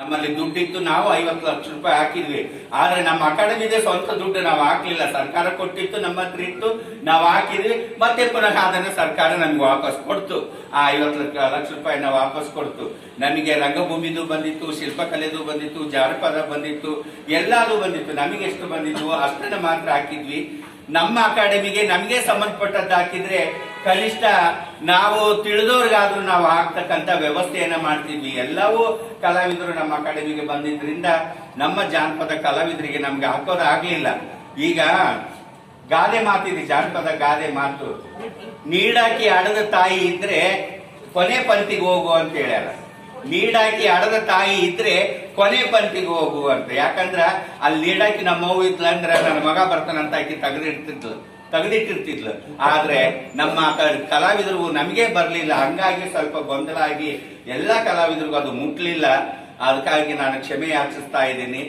ನಮ್ಮಲ್ಲಿ ದುಡ್ಡಿತ್ತು, ನಾವು ಐವತ್ತು ಲಕ್ಷ ರೂಪಾಯಿ ಹಾಕಿದ್ವಿ. ಆದ್ರೆ ನಮ್ಮ ಅಕಾಡೆಮಿಗೆ ಸ್ವಂತ ದುಡ್ಡು ನಾವು ಹಾಕ್ಲಿಲ್ಲ. ಸರ್ಕಾರ ಕೊಟ್ಟಿತ್ತು, ನಮ್ಮ ಹತ್ರ ಇತ್ತು, ನಾವು ಹಾಕಿದ್ವಿ. ಮತ್ತೆ ಪುನಃ ಅದನ್ನ ಸರ್ಕಾರ ನಮ್ಗೆ ವಾಪಸ್ ಕೊಡ್ತು. ಆ ಐವತ್ತು ಲಕ್ಷ ರೂಪಾಯಿ ರೂಪಾಯಿನ ವಾಪಸ್ ಕೊಡ್ತು. ನಮಗೆ ರಂಗಭೂಮಿದು ಬಂದಿತ್ತು, ಶಿಲ್ಪಕಲೆದು ಬಂದಿತ್ತು, ಜಾನಪದ ಬಂದಿತ್ತು, ಎಲ್ಲಾದು ಬಂದಿತ್ತು. ನಮಗೆ ಎಷ್ಟು ಬಂದಿತ್ತು ಅಷ್ಟನ್ನ ಮಾತ್ರ ಹಾಕಿದ್ವಿ. ನಮ್ಮ ಅಕಾಡೆಮಿಗೆ ನಮಗೆ ಸಂಬಂಧಪಟ್ಟದ್ದು ಹಾಕಿದ್ರೆ ಕನಿಷ್ಠ ನಾವು ತಿಳಿದವ್ರಿಗಾದ್ರೂ ನಾವು ಹಾಕ್ತಕ್ಕಂಥ ವ್ಯವಸ್ಥೆಯನ್ನ ಮಾಡ್ತಿದ್ವಿ. ಎಲ್ಲವೂ ಕಲಾವಿದರು ನಮ್ಮ ಅಕಾಡೆಮಿಗೆ ಬಂದಿದ್ರಿಂದ ನಮ್ಮ ಜಾನಪದ ಕಲಾವಿದರಿಗೆ ನಮ್ಗೆ ಹಾಕೋದಾಗ್ಲಿಲ್ಲ ಈಗ ಗಾದೆ ಮಾತಿದೆ, ಜಾನಪದ ಗಾದೆ ಮಾತು. ನೀಡಾಕಿ ಅಡದ ತಾಯಿ ಇದ್ರೆ ಕೊನೆ ಪಂತಿಗೆ ಹೋಗು ಅಂತ ಹೇಳ್ಯಾರ. ನೀಡಾಕಿ ಅಡದ ತಾಯಿ ಇದ್ರೆ ಕೊನೆ ಪಂತಿಗೆ ಹೋಗುವಂತ. ಯಾಕಂದ್ರ ಅಲ್ಲಿ ನೀಡಾಕಿ ನಮ್ಮ ಅವ್ವ ಇದ್ಲ ಅಂದ್ರೆ ನನ್ನ ಮಗ ಬರ್ತಾನಂತ ಆಕಿ ತೆಗೆದಿಡ್ತಿದ್ಲು, ತೆಗೆದಿಟ್ಟಿರ್ತಿದ್ಲು. ಆದ್ರೆ ನಮ್ಮ ಕಲಾವಿದರು ನಮಗೆ ಬರಲಿಲ್ಲ. ಹಂಗಾಗಿ ಸ್ವಲ್ಪ ಗೊಂದಲ ಆಗಿ ಎಲ್ಲಾ ಕಲಾವಿದರಿಗೂ ಅದು ಮುಟ್ಲಿಲ್ಲ. ಅದಕ್ಕಾಗಿ ನಾನು ಕ್ಷಮೆ ಯಾಚಿಸ್ತಾ ಇದ್ದೀನಿ.